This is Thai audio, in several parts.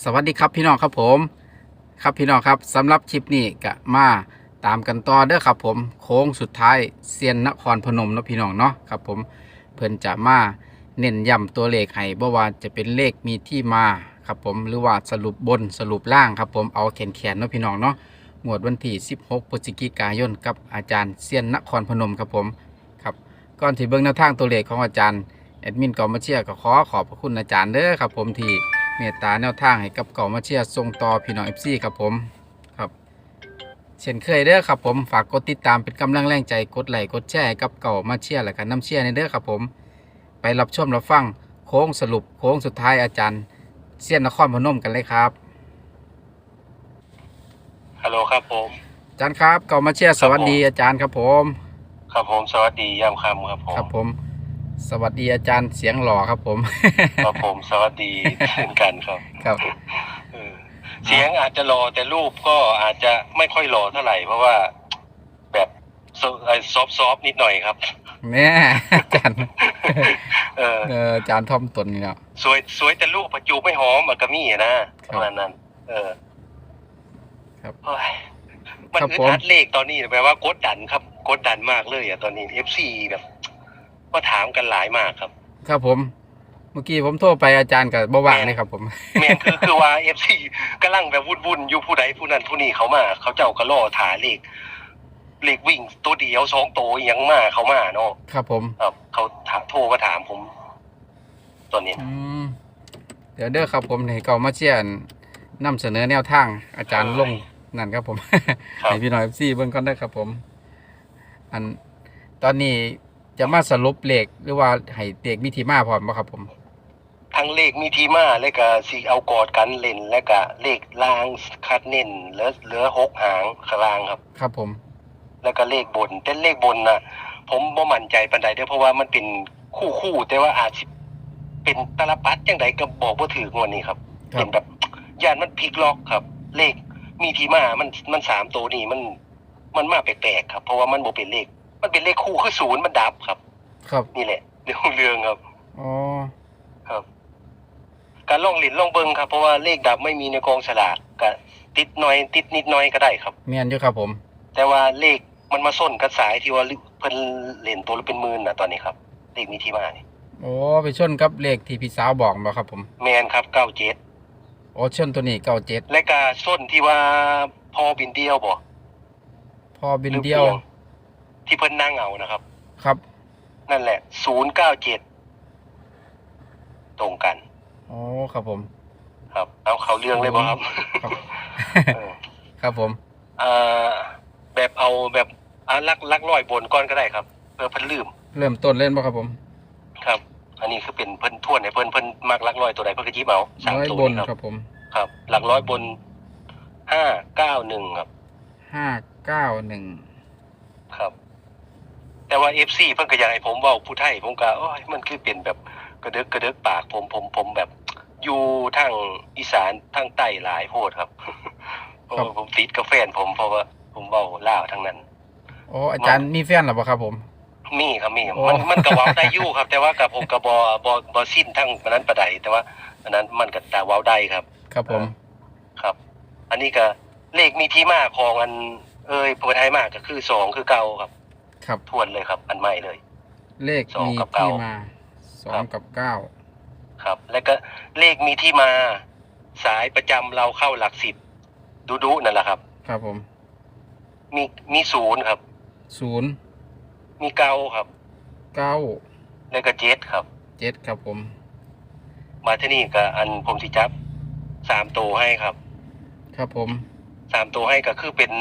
สวัสดีครับพี่น้องครับผม ครับพี่น้องครับสำหรับคลิปนี้ก็มาตามกันต่อเด้อครับผมโค้งสุดท้ายเซียนนครพนมเนาะพี่น้องเนาะครับผมเพิ่นจะมาเน้นย้ำตัวเลขให้บ่ว่าจะเป็นเลขมีที่มาครับผมหรือว่าสรุปบนสรุปล่างครับผมเอาแขนๆเนาะพี่น้องเนาะงวดวันที่ 16พฤศจิกายนกับอาจารย์เซียนนครพนมครับผมครับก่อนที่เบิ่งแนวทางตัวเลขของอาจารย์แอดมินกอมาเชียร์ก็ขอขอบพระคุณอาจารย์เด้อครับผมที่ เมตตาแนวทางให้กับเก่ามาเชียร์ส่งต่อพี่น้องเอฟซีครับผมครับเช่นเคยเด้อครับผมฝากกดติดตามเป็นกำลังแรงใจกดไลค์กดแชร์ให้กับเก่ามาเชียร์และกันน้ำเชียร์ในเด้อครับผม ไปรับชมรับฟังโค้งสรุปโค้งสุดท้ายอาจารย์เซียนนครพนมกันเลยครับฮัลโหลครับผม อาจารย์ครับเก่ามาเชียร์สวัสดีอาจารย์ครับผม ครับผมสวัสดียามค่ำครับผม ครับผม สวัสดีอาจารย์เสียงหล่อครับผม ครับผมสวัสดีเช่นกันครับครับเออเสียงอาจจะรอแต่รูปก็อาจจะไม่ค่อยรอเท่าไหร่ เพราะว่าแบบซอฟซอฟนิดหน่อยครับแม่อาจารย์เออเอออาจารย์ทอมตนนี่เนาะสวยสวยแต่รูปประจูไม่หอมอะกะมี่นะประมาณนั้น เออ ครับโอ้ยมันครับอึดผมอัดเลขตอนนี้แปลว่ากดดันครับ กดดันมากเลยอะตอนนี้เอฟซีแบบ ว่าถามกันหลายมากครับ ครับผม เมื่อกี้ผมโทรไปอาจารย์กับบ่ว่างเลยครับ ผมแม่นคือคือว่าเอฟซีกำลังแบบวุ่นๆอยู่ผู้ใดผู้นั้นผู้นี้เขามา เขาเจ้าก็ล่อถาเลขเลขวิ่งตัวเดียวสองตัวอิหยังมาเขามาเนาะครับ ผมครับเขาถามโทรมาถามผมตอนนี้อืมเดี๋ยวเด้อครับผมให้เก่ามาเชียร์นำเสนอแนวทาง อาจารย์ลงนั่นครับผมครับให้พี่น้อยซีเบิ่งก่อนได้อครับผม อันตอนนี้ จะมาสรุปเลขหรือว่าให้เด็กมีที่มาพร้อมบ่ครับผม ทั้งเลขมีทีมาแล้วก็สิเอากอดกันเล่นแล้วก็เลขลางคัดเน้นเหลือเหลือหกหางข้างล่างครับ ครับผม แล้วก็เลขบนแต่เลขบนน่ะผมบ่มั่นใจปานใดเด้อเพราะว่ามันเป็นคู่คู่ๆแต่ว่าอาจสิเป็นตลปัดจังใดก็บอกบ่ถืองวดนี้ครับครัเป็บนแบบย่านมันพลิกล็อกครับ เลขมีที่มามันมันสามตัวนี่มันมันมาแปลกๆครับ เพราะว่ามันบ่เป็นเลข มันเป็นเลขคู่คือศูนย์มันดับครับ ครับนี่แหละเรื่องเรื่องครับ อ๋อครับ การล่องหลินล่องเบิงครับเพราะว่าเลขดับไม่มีในกองสลากก็ติดหน่อย ติดนิดหน่อยก็ได้ครับแม่นอยู่ครับผม แต่ว่าเลขมันมาส้นกับสายที่ว่าเพิ่นเล่นตัวละเป็นหมื่นน่ะตอนนี้ครับ เลขมีที่มานี่โอ้ไปชนกับเลขที่พี่สาวบอกบ่ครับผมแมนครับเก้าเจ็ดโอ้ชนตัวนี้เก้าเจ็ดและก็ส้นที่ว่าพอบินเดียวบ่พอบินเดียวหรือปลี่น ที่เพิ่นนั่งเอานะครับ ครับ นั่นแหละศูนย์เก้าเจ็ดตรงกัน อ๋อ ครับผม ครับ เอาเขาเรื่องเลยบ่ครับครับ เออครับผมอ่าแบบเอาแบบอ่าลักลักลอยบนก่อนก็ได้ครับเพื่อเพิ่นลืมเริ่มต้นเล่นบ่ครับผมครับ อันนี้คือเป็นเพิ่นทวนให้เพิ่นเพิ่นมักลักลอยตัวใดเพิ่นก็หยิบเอาสามร้อยตัวบนนี่คครัรับบผมครับ หลักร้อยบนห้าเก้าหนึ่งครับ ห้าเก้าหนึ่งครับ แต่ว่าเอฟซีเพิ่นก็อยากให้ผมเว้าผู้ไทยผมก็โอ้ยมันคือเป็นแบบกระเดึกกระเดึกปากผมผมผมแบบ อยู่ทางอีสานทางใต้หลายโพดครับเพราะว่าผมติดกับแฟนผมเพราะว่าผมเว้าลาวทั้งนั้น โอ้อาจารย์มีแฟนหรือเปล่าครับผม มีครับมีโอ้มันมันก็เว้าได้อยู่ครับ แต่ว่ากับผมก็บ่บ่บ่สิ้นทั้งอันนั้นปานใดแต่ว่าอันนั้นมันก็แต่เว้าได้ครับ ครับผม ครับ อันนี้ก็เลขมีที่มาของอัน เอ้ยเปิดให้มากก็คือสองคือเก่าครับ ครับ ทวนเลยครับ อันใหม่เลย เลขสองมีกับที่เก้ามาสองกับเก้าครับ แล้วก็เลขมีที่มาสายประจำเราเข้าหลักสิบดูดูนั่นแหละครับ ครับผมมีมีศูนย์ครับ ศูนย์มีเก้าครับ เก้าแล้วก็เจ็ดครับ เจ็ดครับผม มาที่นี่ก็อันผมสิจับสามตัวให้ครับครับผมสามตัวให้ก็คือเป็น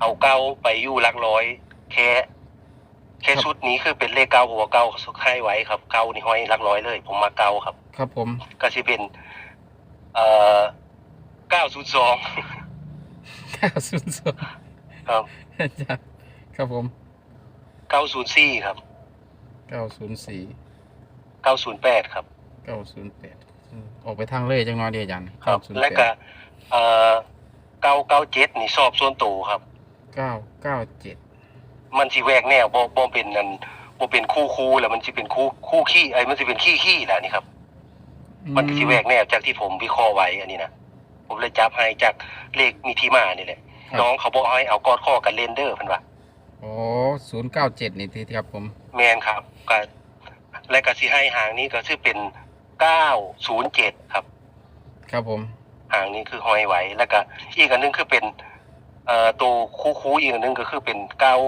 เอาเก้าไปอยู่หลักร้อย แค่ แค่ชุดนี้คือเป็นเลขเก้าหัวเก้าให้ไว้ครับเก้านี่ห้อยหลักร้อยเลย ผมมาเก้าครับ ครับผม ก็สิเป็น เอ่อเก้าศูนย์สองเก้าศูนย์สองครับอาจารย์ครับผมเก้าศูนย์สี่ครับเก้าศูนย์สี่เก้าศูนย์แปดครับเก้าศูนย์แปดออกไปทางเลยจังน้อยเดียวอาจารย์ครับ908แล้วก็เอ่อเก้าเก้าเจ็ดนี่สอบส่วนตัวครับเก้าเก้าเจ็ด มันสิแวกแนวบ่บ่เป็นนั่นบ่เป็นคู่คู่แล้วมันสิเป็นคู่คู่ขี้ไอ้ยมันสิเป็นขี้ขี้แหละนี่ครับ มันสิแวกแนวจากที่ผมวิเคราะห์ไว้อันนี้นะผมเลยจับให้จากเลขมีที่มานี่แหละครับ น้องเขาบอกให้เอากอดข้อกันเลนเดอร์เพิ่นว่าโอ้ศูนย์เก้าเจ็ดนี่ที่ครับผมแมนครับก็และก็สิให้หางนี้ก็คือเป็น907ครับ ครับผม หางนี้คือห้อยไว้แล้วก็อีกอันหนึงคือเป็นเอ่อตัวคู่คูอีกอันหนึงก็คือเป็น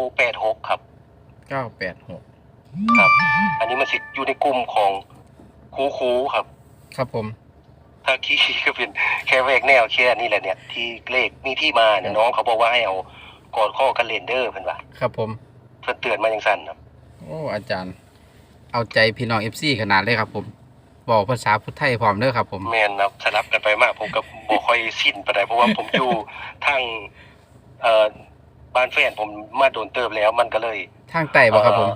986ครับ เก้าแปดหกครับ อันนี้มันสิอยู่ในกลุ่มของคูคูครับ ครับผม ถ้าคีก็เป็นแค่แวกแนวแค่นี้แหละเนี่ย ที่เลขมีที่มาเนี่ยน้องเขาบอกว่าให้เอากอดข้อกันเลนเดอร์เพิ่นว่าครับผม เพิ่นเตือนมาอย่างสั้นครับ โอ้อาจารย์ เอาใจพี่น้องเอฟซีขนาดเลยครับผมบอกภาษาพุทธไทยพร้อมเด้อครับผม แมนครับสลับกันไปมากผมก็บ่ค่อยชินปานใดเพราะว่าผมอยู่ทาง เอ่อบ้านแฟนผมมาโดนเติมแล้วมันก็เลยทางใต้บ่ครับผม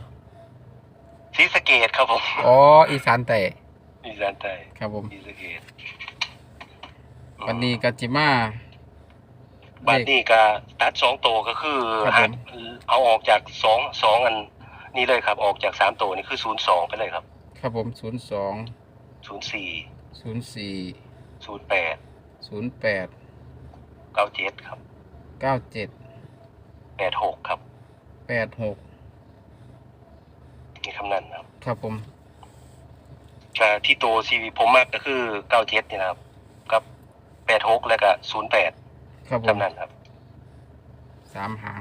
ศรีสะเกดครับผมอ๋ออีสานใต้อีสานใต้ครับผมศรีสะเกดวันนี้กัจิมาบัดนี้ก็ตัดสองตัวก็คือครับผมเอาออกจากสองสองอันนี้เลยครับ ออกจากสามตัวนี่คือศูนย์สองไปเลยครับ ครับผมศูนย์สองศูนย์สี่ศูนย์สี่ศูนย์แปดศูนย์แปดเก้าเจ็ดครับ เก้าเจ็ดแปดหกครับแปดหกนี่คำนั้นครับครับผมก็ที่ตัวซีวีผมมากก็คือเก้าเจ็ดนี่นะครับกับแปดหกแล้วก็ศูนย์แปดครับผมคำนั้นครับสามหาง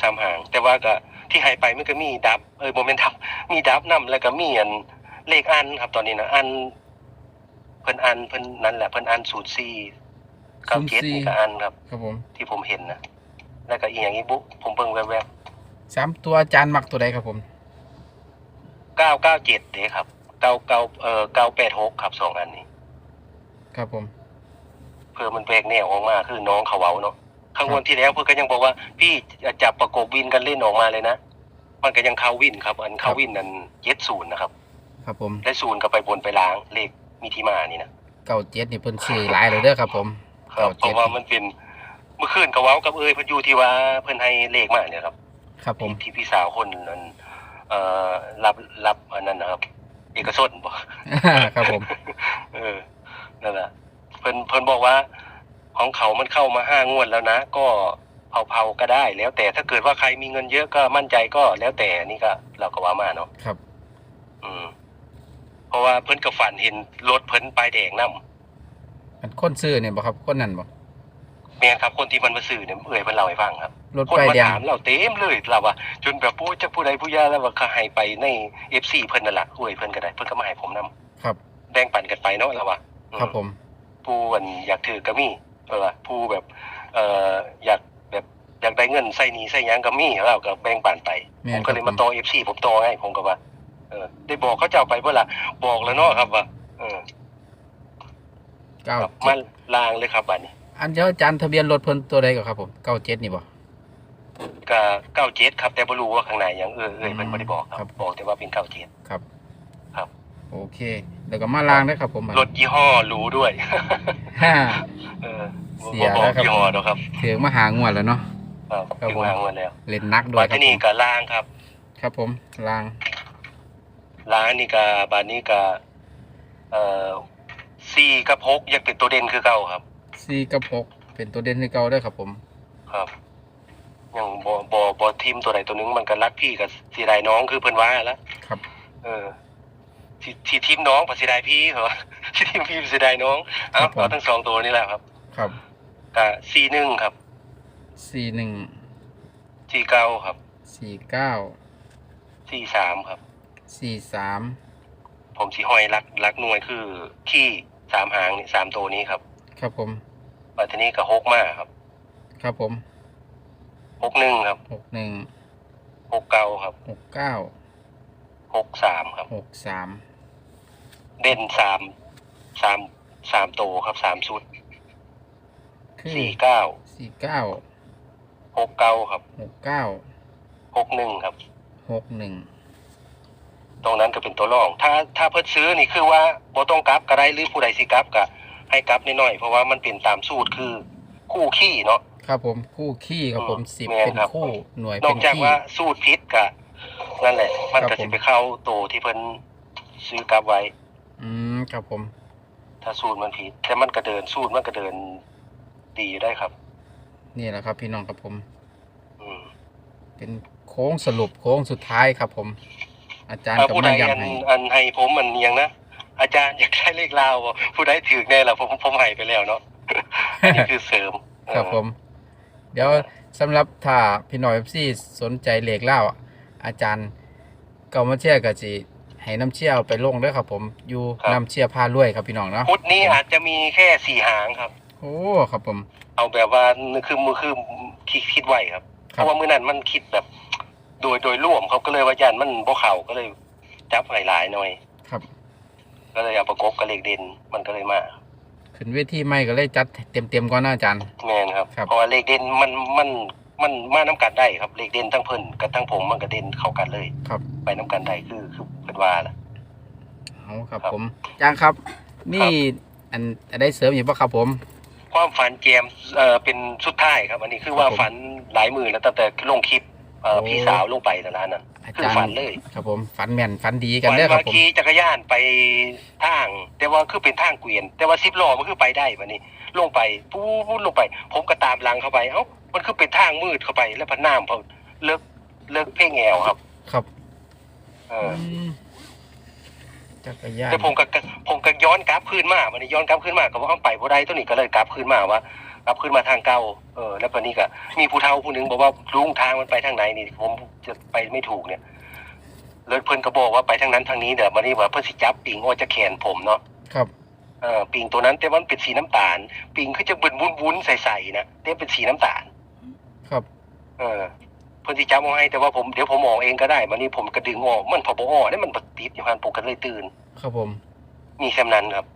ทำห่าง แต่ว่าก็ที่ให้ไปมันก็มีดับเออโมเมนต์ทับมีดับนํแล้วก็มีอันเลขอันครับตอนนี้นะอันเพิ่นอันเพิ่นนั่นแหละเพิ่นอันศูนย์สี่ เก้าเจ็ดนี่ก็อันครับ ครับผมที่ผมเห็นนะแล้วก็อีกอย่างนี้บุ๊ผมเบิ่งแวบสามตัวอาจารย์มักตัวใดครับผมๆเก้าเก้าเจ็ดเด้ครับเก้าเก้าเอ่อเก้าแปดหกครับสองอันนี้ ครับผม เพื่อมันแปลกแนวออกมาคือน้องเขาเว้าเนาะข้างวันที่แล้วเพื่อนก็ยังบอกว่าพี่จะจับประกบวินกันเล่นออกมาเลยนะ มันก็ยังเข้าวินครับ อันเข้าวินนั้นเย็ดศูนย์นะครับครับผมได้ศูนย์ก็ไปบนไปล้างเลขมีที่มานี่นะเก้าเจ็ดนี่เพิ่นซื้อหลายเลยเด้อครับผม ครับเพเก้าเจ็ดราะว่ามันเป็นเมื่อคืนเขาเว้ากับเอ้ยเพิ่นอยู่ที่ว่าเพิ่นให้เลขมาเนี่ยครับ ครับผมที่พี่สาวคนนั้นเอ่อรับรับอันนั้นนะครับ เอกชนบ่ครับผม เออนั่นแหละเพิ่นเพิ่นบอกว่า ของเขามันเข้ามาห้างวดแล้วนะ ก็เผาๆก็ได้แล้วแต่ถ้าเกิดว่าใครมีเงินเยอะก็มั่นใจก็แล้วแต่นี่ก็ เราก็ว่ามาเนาะครับ อืมเพราะว่าเพิ่นก็ฝันเห็นรถเพิ่นป้ายแดงนํ อันคนซื้อเนี่ยบ่ครับคนนั้นบ่แม่นครับคนที่มันมาซื้อเนี่ยเอ่ยเพิ่นเล่าให้ฟังครับรถคนป้ายมาแดงถามเราเต็มเลยเราว่าจนแบบโอ้จะผู้ใดผู้ยาแล้วว่าเขาให้ไปใน FC เพิ่นนั่นล่ะเอ่ยเพิ่นก็ได้เพิ่นก็มาให้ผมนํครับ แบ่งปันกันไปเนาะเราว่าอืครับผมผู้อันอยากถือก็มีเออผู้แบบเอ่ออยากแบบอยากได้เงินใส่หนี้ใส่หยังก็มีแล้วก็แบ่งปันไป แม่ผมนก็เลยครัมาบต่อ FC ผมต่อให้ผมก็ว่าเออได้บอกเขาเจ้าไปเพื่อล่ะบอกแล้วเนาะครับว่าเออ เก้าครับเจ็มาดลางเลยครับบัดนี้อันเดียวอาจารย์ทะเบียนรถเพิ่นตัวใดก็ครับผมเก้าเจ็ดนี่บ่ ก็97ครับ แต่บ่รู้ว่าข้างในหยังเออเออเพิ่นบ่ได้บอกคครัรับ บบอกแต่ว่าเป็น97ครับ ครับ โอเคแล้วก็มาล้างได้อครับผมรถยี่ห้อหรูด้วย ฮ่า เออเสีบ่ยบอกแล้วครับ ยี่ห้อเนาะครับถือมาหางวดแล้วเนาะ ครับครับถึงผม วางมาแล้วเล่นนักด้วบัยดครับที่นี่ผมก็ล่างครับ ครับผมล้าง ร้านนี่ก็บานนี้ก็เอ่อ สี่กับหกยังเป็นตัวเด่นคือเก่าครับ สี่กับหกเป็นตัวเด่นคือเก่าเด้อครับผม ครับยังบอบอบอทีมตัวใดตัวหนึงมันก็รักพี่กับสีดายน้องคือเพิ่นว่าแล้วครับ เออที่ที่ทีมน้องกับสีดายพี่เหรอที่ทีมพี่สีดายน้องเอาเอาทั้งสองตัวนี่แหละครับครับก็สี่หนึ่งครับสี่หนึ่งสี่เก้าครับสี่เก้าสี่สามครับ สี่สามผมสีห้อยรักรักหน่วยคือขี้ สามหางนี่สามตัวนี้ครับครับผมบัดทีนี้ก็หกมาครับครับผมหกหนึ่งครับหกหนึ่งหกเก้าครับหกเก้าหกสามครับหกสามเด่นสามสามสามโตวครับสามชุดคือสี่เก้าสี่เก้าหกเก้าครับหกเก้าหกหนึ่งครับหกหนึ่ง ตรงนั้นก็เป็นตัวรอง ถ้าถ้าเพิ่นซื้อนี่คือว่าบ่ต้องกลับก็ได้หรือผู้ใดสิกลับก็ให้กลับนิดหน่อยเพราะว่ามันเป็นตามสูตรคือคู่ขี้เนาะ ครับผมคู่ขี้ครับผมอืมสิบแม่นเป็นครับ คู่หน่วยนอเป็กนจากขี้ ว่าสูตรพิษก็นั่นแหละ มันครัก็บผม สิไปเข้าโตวที่เพิ่นซื้อกลับไว้ อืมครับผม ถ้าสูตรมันผิดแต่มันก็เดินสูตรมันก็เดินดีอยู่ได้ครับ นี่แหละครับ พี่น้องครับผม อืมเป็นโค้งสรุปโค้งสุดท้ายครับผม อาจารย์ถ้าก็ผู้ใดมาอันย้ำให้อันให้ผมมันยังนะอาจารย์อยากได้เลขลาวบ่ผู้ใดถือแน่ล่ะผมผมให้ไปแล้วเนาะอันนี้คือเสริมครับผม เดี๋ยวสำหรับถ้าพี่น้องเอฟซีสนใจเลขเล่าอาจารย์เก่ามาเชียร์ก็สิให้น้ำเชี่ยวไปลงเด้อครับ ผมอยู่น้ำเชี่ยพารวยครับพี่น้องเนาะพุธนี้อาจจะมีแค่สี่หางครับ โอ้ครับผม เอาแบบว่าคือมือคือคิดคิดไว้ครับ คเพรับ ราะว่ามื้อนั้นมันคิดแบบ โดยโดยร่วมเขาก็เลยว่ายันมันบ่เข้าก็เลยจับให้หลายหน่อย ครับ ก็เลยเอาประกบกับเลขเด่นมันก็เลยมาขึ้นเวทีไม่ก็เลยจัดเต็มๆก่อนนะอาจารย์ แม่นครับ ครับ เพราะว่าเลขเด่นมันมันมันมาน้กันได้ครับเลขเด่นทั้งเพิ่นกับทั้งผมมันก็เด่นเข้ากันเลย ครับไปน้กันได้คือคือเพิ่นว่าล่ะ เอาครับครับผมอาจารย์ครับ นี่อันได้เสริมอยู่ปะครับผม ความฝันแจมเอ่อเป็นสุดท้ายครับ อันนี้คือว่าครับผม ฝันหลายมือแล้วตั้งแต่ลงคลิป เอ่อโอ้ พี่สาวลงไปแต่ละนั้นอาคือจารย์ฝันเลยครับผมฝันแม่นฝันดีกันฝันเด้อครัว่าบผมขี่จักรยานไปทาง แต่ว่าคือเป็นทางเกวียน แต่ว่าซิปล้อมันคือไปได้บัดนี้ ลงไปปู๊ดลงไป ผมก็ตามหลังเข้าไปเอ้ามันคือเป็นทางมืดเข้าไป แล้วพันน้ำเขาเลิกเลิกเพ่งแอวครับ ครับเออ มจักรยานแต่ผมก็ผมก็ย้อนกลับคืนมาวันนี้ย้อนกลับคืนมาก็ว่าเอาไปบ่ได้ตัวนี้ก็เลยกลับคืนมาว่า กลับคืนมาทางเก่าเออแล้ววันนี้ก็มีผู้เฒ่าผู้หนึงบอกว่าลุงทางมันไปทางไหนนี่ผมจะไปไม่ถูกเนี่ยเลยเพิ่นก็บอกว่าไปทางนั้นทางนี้เดี๋ยววันนี้ว่าเพิ่นสิจับปิงออกจากแขนผมเนาะครับ เออปิงตัวนั้นแต่ว่ามันเป็นสีน้ำตาล ปิงคือจะเป็นวุ้นๆใสๆนะแต่เป็นสีน้ำตาล ครับเออเพิ่นสิจับเอาให้แต่ว่าผมเดี๋ยวผมมองเองก็ได้วันนี้ผมก็ดึงออกมันพอบ่ออกนี่มันบ่ติดอยู่หันผมก็เลยตื่น ครับผม มีแค่นั้นครับ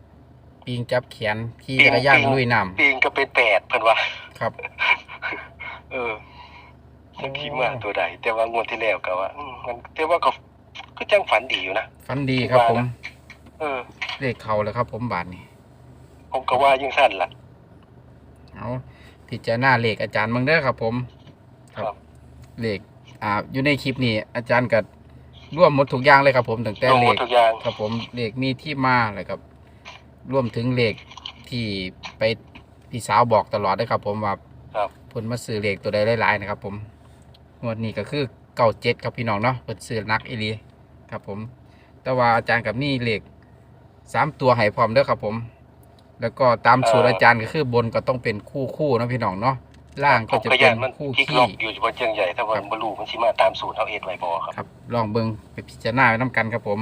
ปิงจับแขนขี่ปิงจักรยานปิงลุยน้ปิงก็เป็นแปดเพิ่นว่าำครับ เออมันที่มาตัวใดแต่ว่างวดที่แล้วก็ว่าอืมมันแต่ว่าก็ก็จังฝันดีอยู่นะฝันดีครับผมเออ เลขเขาเลยครับ ผมบาทนี่ผมก็ว่ายังสั้นล่ะ เอาพิจารณาเลขอาจารย์มึงเด้อครับ ผมครับ เลขอ่า อยู่ในคลิปนี้อาจารย์ก็ร่วมหมดทุกอย่างเลยครับ ผมตั้งแต่ลงเลหมดขทุกอย่าง ครับผมเลขมีที่มาเลยครับ รวมถึงเลขที่ไปพี่สาวบอกตลอดเลยครับ ผมว่าครับเพิ่นมาซื้อเลขตัวใดหลายๆนะครับ ผมงวดนี้ก็คือเก้าเจ็ดครับพี่น้องเนาะเพิ่นซื้อนักอีหลีครับ ผม แต่ว่าอาจารย์กับนี่เลขสามตัวให้พร้อมเด้อครับ ผม แล้วก็ตามสูตรอาจารย์ก็คือบนก็ต้องเป็นคู่คู่ๆเนาะพี่น้องเนาะล่างผก็มจะก็เป็ยานนมันคู่จิกขี้ล็อกอยู่บนเชียงใหญ่ถ้าว่าครับบ่รู้มันสิมาตามสูตรเฮาเฮ็ดไว้บ่ครับครับ ลองเบิ่งไปพิจารณาไว้นํกันครับผม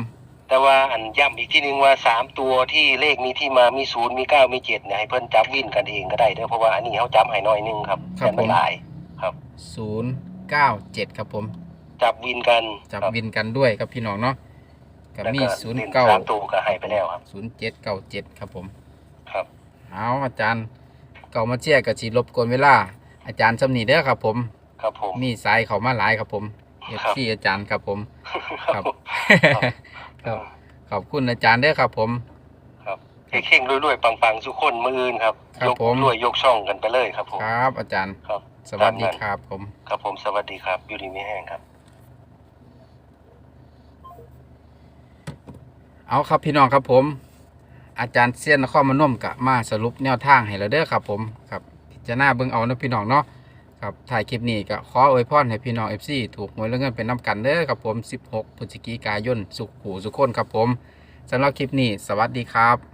แต่ว่าอันย้ำอีกที่นึงว่าสามตัวที่เลขมีที่มามีศูนย์มีเก้ามีเจ็ดเนี่ยให้เพิ่นจับวินกันเองก็ได้เด้อเพราะว่าอันนี้เขาจับให้น้อยหนึงครับครับแต่มันผมหลายครับศูนย์เก้าเจ็ดครับผมจับวินกันจับครับวินกันด้วยครับพี่น้องเนาะกับแล้วมีก็ศูนย์ล่เก้าสามตัวก็ให้ไปแล้วครับ ศูนย์เจ็ดเก้าเจ็ดครับผมครับ เอาอาจารย์เก่ามาเชียร์กับสีรบกวนเวลา อาจารย์สำนีเด้อครับผม ครับผม มีสายเขามาหลายครับผมเอฟครับซีอาจารย์ครับผม ครับ ค ครัรับบขอบคุณอาจารย์เด้อครับ ผม ครับเข่งๆรวยๆปังๆทุกคนมืออื่นครับ ครับยกผม รวยยกช่องกันไปเลยครับผมครับ อาจารย์ ครับสวัสดีครับ ผม ครับผมสวัสดีครับอยู่ดีไม่แห้งครับ เอาครับพี่น้องครับผม อาจารย์เซียนนครมนุ่มกะมาสรุปแนวทางให้เราเด้อครับ ผมครับพิจะหน้าเบิ่งเอานะพี่น้องเนาะ ครับถ่ายคลิปนี้ก็ขออวยพรให้พี่น้อง FC ถูกหวยและเงินเป็นน้ำกันเด้อครับผม 16พฤศจิกายนสุขหูสุขคนครับผมสำหรับคลิปนี้ สวัสดีครับ